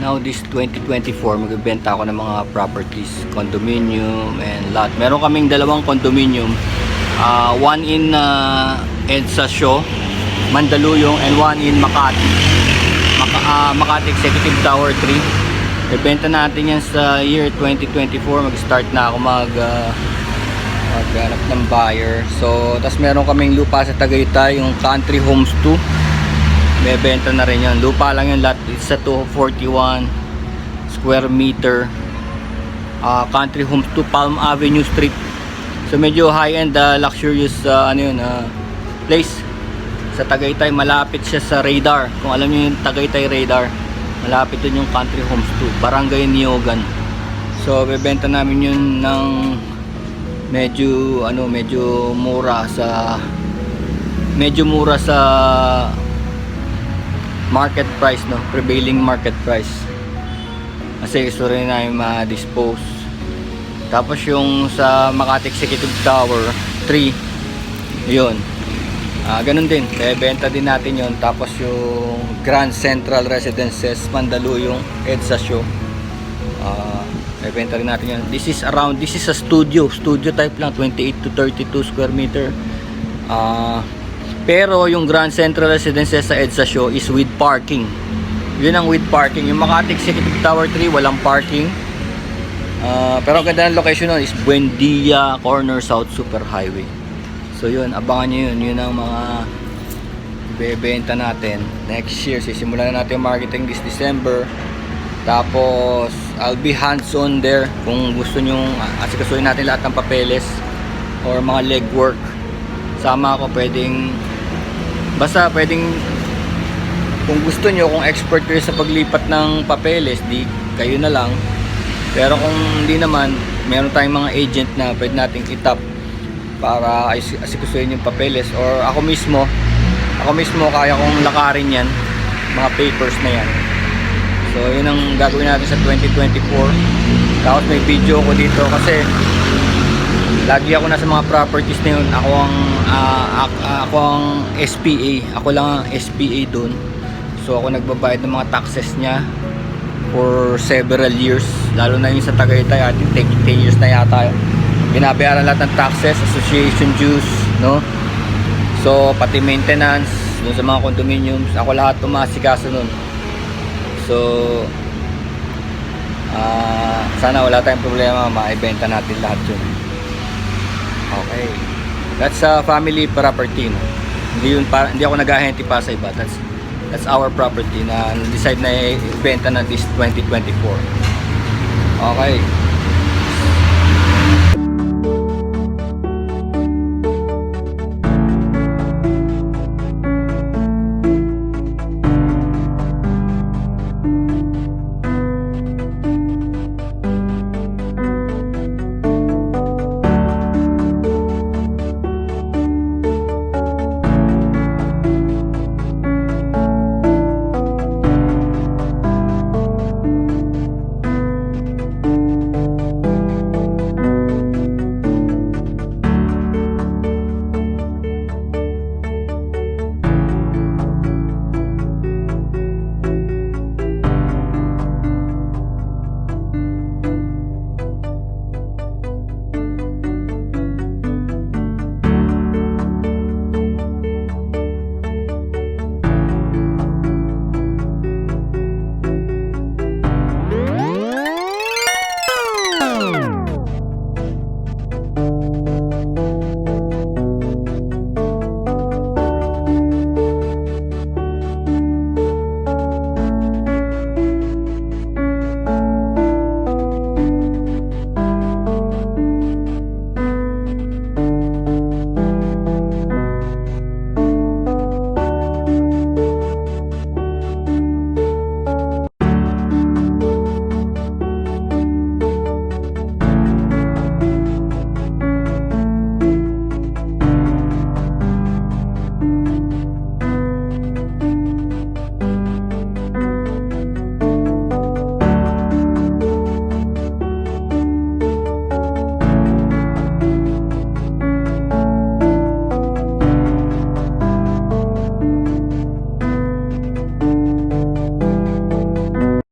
Now this 2024, magbebenta ako ng mga properties, condominium and lot. Meron kaming dalawang condominium. Ah, one in uh, EDSA Show, Mandaluyong and one in Makati. Maka, ah, Makati Executive Tower 3. Ibenta natin yan sa year 2024. Mag-start na ako mag ah, maghanap ng buyer. So, tas meron kaming lupa sa Tagaytay, yung Country Homes 2. May benta na rin yan. Lupa lang yung lot. It's sa 241 square meter. Ah, Country Homes 2 Palm Avenue Street. So medyo high-end, ah, luxurious uh, ano yun, ah, place. Sa Tagaytay, malapit siya sa radar. Kung alam niyo yung Tagaytay radar, malapit dun yung Country Homes 2, Barangay Niogan. So bebenta namin yun ng medyo ano, medyo mura sa medyo mura sa market price no? Prevailing market price. Kasi gusto rin namin ma-dispose. Tapos yung sa Makati Executive Tower 3 yun. Ah ganun din. Kaya benta din natin yun. Tapos yung Grand Central Residences Mandaluyong EDSA Show. Ah may benta rin natin yun. This is around this is a studio. Studio type lang 28 to 32 square meter. Ah pero yung Grand Central Residences sa EDSA Show is with parking. Yun ang with parking. Yung Makati Executive Tower 3 walang parking. Ah, pero ganda ng location nun is Buendia Corner South Super Highway. So yun, abangan nyo yun. Yun ang mga bebenta natin. Next year, sisimulan na natin yung marketing this December. Tapos, I'll be hands-on there kung gusto nyo asikasuhin natin lahat ng papeles or mga legwork. Sama ako pwedeng basta pwedeng kung gusto nyo, kung expert kayo sa paglipat ng papeles, di kayo na lang. Pero kung hindi naman, meron tayong mga agent na pwede nating itap para as- asikasuhin yung papeles or ako mismo, ako mismo kaya kong lakarin yan, mga papers na yan. So yun ang gagawin natin sa 2024. Tapos may video ko dito kasi lagi ako nasa mga properties na yun. Ako ang ak- ako ang SPA. Ako lang ang SPA doon. So ako nagbabayad ng mga taxes niya for several years. Lalo na yung sa Tagaytay, I think 10 years na yata. Binabayaran lahat ng taxes, association dues, no? So pati maintenance dun sa mga condominiums, ako lahat tumasikaso nun. So ah sana wala tayong problema, maibenta natin lahat yun. Okay. That's a family property. No? Hindi yun para hindi ako nag-ahente pa sa iba. That's that's our property na decide na ibenta na this 2024. Okay.